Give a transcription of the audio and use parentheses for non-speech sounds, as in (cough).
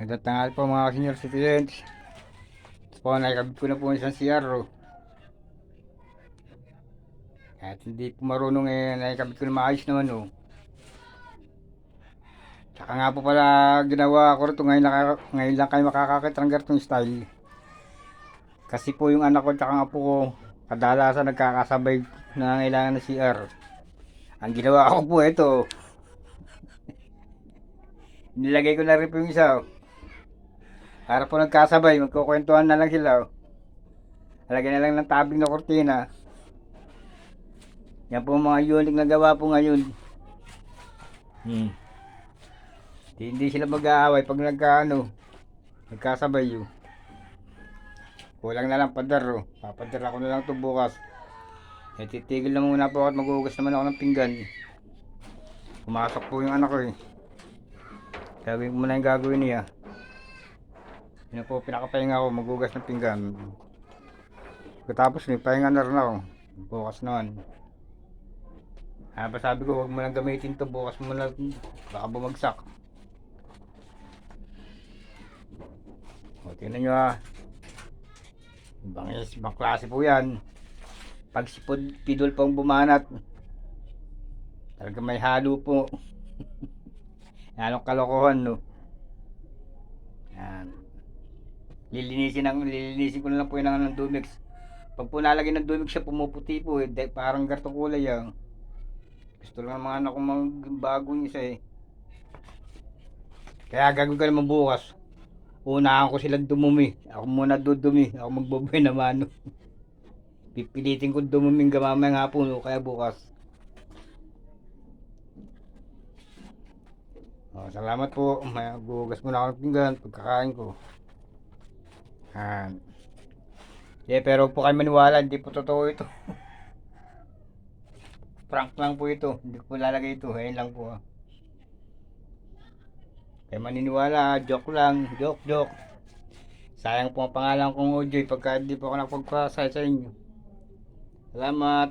Magandang tanghali po mga senior citizens. Ito po, nakikabit ko na po isang CR. oh. At hindi po marunong eh, nakikabit ko na maayos naman oh. Tsaka nga po pala ginawa ko rito ngayon, naka, ngayon lang kayo makakakitanggar itong style. Kasi po yung anak ko ang apo ko, kadalasan nagkakasabay na kailangan na CR. Ang ginawa ko po ito, (laughs) nilagay ko na rin po yung isa. oh. Para po nagkasabay, magkukwentuhan na lang sila. oh. Lagyan na lang ng tabing na kortina. Yan po mga unique na gawa po ngayon. Hmm. Di- Hindi sila mag-aaway pag nagkaano, nagkasabay yun. Kulang na lang padar oh. Papadar ako na lang ito bukas. Eh, titigil na muna po ako at maghugas naman ako ng pinggan. Pumasok po yung anak ko eh. Gagawin ko muna yung gagawin niya. Yun po, pinakapahinga ako, maghugas ng pinggan. Pagkatapos may pahinga na rin ako. Bukas naman. Ah, pa sabi ko, huwag mo lang gamitin to bukas mo lang, baka bumagsak. O, tingnan nyo ah. Bangis, ibang klase po yan. Pag si Pidol pang bumanat, talaga may halo po. (laughs) Yan ang kalokohan, no. Yan. Lilinisin, ang, lilinisin ko na lang po yun ng, ng Dumex. Pag po nalagay ng Dumex siya, pumuputi po. Eh. Dahil Parang gartong kulay yan. Gusto lang ng mga anak ko magbagong isa eh. Kaya gagawin ko naman bukas. Unahan ko silang dumumi. Ako muna dudumi. Ako magbaboy na mano. (laughs) Pipilitin ko dumuming gamamay nga po no, kaya bukas. Oh, salamat po. May gugas muna ako ng pinggan pagkakain ko. Han. Yeah, pero po kayo maniwala, hindi po totoo ito. (laughs) Prank lang po ito. Hindi po lalagay ito. Ayun lang po. ah. Kaya maniniwala, joke lang, joke, joke. Sayang po ang pangalan kong Ojoy pagka hindi po ako nakapagpasay sa inyo. Salamat.